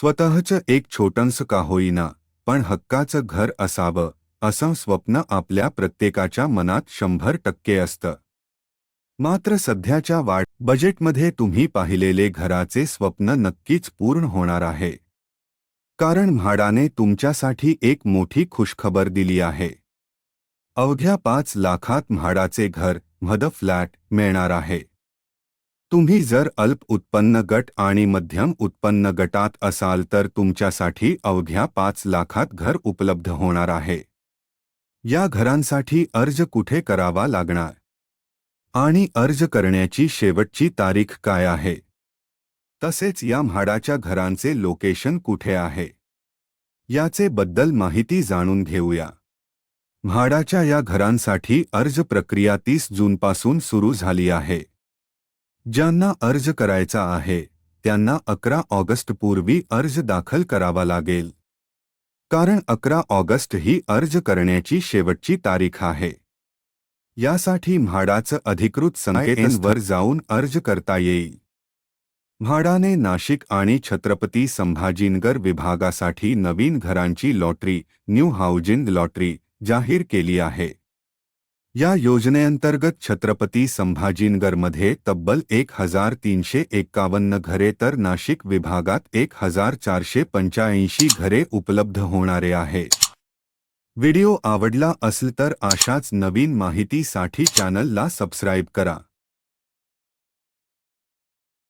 स्वतःचं एक छोटंसं का होईना पण हक्काचं घर असावं असं स्वप्न आपल्या प्रत्येकाच्या मनात शंभर टक्के असतं. मात्र सध्याच्या वाढ बजेटमध्ये तुम्ही पाहिलेले घराचे स्वप्न नक्कीच पूर्ण होणार आहे. कारण म्हाडाने तुमच्यासाठी एक मोठी खुशखबर दिली आहे. अवघ्या पाच लाखात म्हाडाचे घर मध फ्लॅट मिळणार आहे. तुम्ही जर अल्प उत्पन्न गट आणि मध्यम उत्पन्न गटात असाल तर तुमच्यासाठी अवघ्या पाच लाखात घर उपलब्ध होणार आहे. या घरांसाठी अर्ज कुठे करावा लागणार? आणि अर्ज करण्याची शेवटची तारीख काय आहे? तसेच या म्हाडाच्या घरांचे लोकेशन कुठे आहे? याचे बद्दल माहिती जाणून घेऊया. म्हाडाच्या या घरांसाठी अर्ज प्रक्रिया तीस जूनपासून सुरू झाली आहे. ज्यांना अर्ज करायचा आहे त्यांना अकरा ऑगस्ट पूर्वी अर्ज दाखल करावा लागेल. कारण अकरा ऑगस्ट ही अर्ज करण्याची शेवटची तारीख आहे. यासाठी म्हाडाचं अधिकृत संकेतस्थळ जाऊन अर्ज करता येईल. म्हाडाने नाशिक आणि छत्रपती संभाजीनगर विभागासाठी नवीन घरांची लॉटरी न्यू हाऊजिंग लॉटरी जाहीर केली आहे. या योजनेअंतर्गत छत्रपती संभाजीनगरमध्ये तब्बल एक हजार तीनशे एक्कावन्न घरे तर नाशिक विभागात एक हजार चारशे पंच्याऐंशी घरे उपलब्ध होणारे आहे. व्हिडिओ आवडला असेल तर अशाच नवीन माहितीसाठी चॅनलला सबस्क्राईब करा.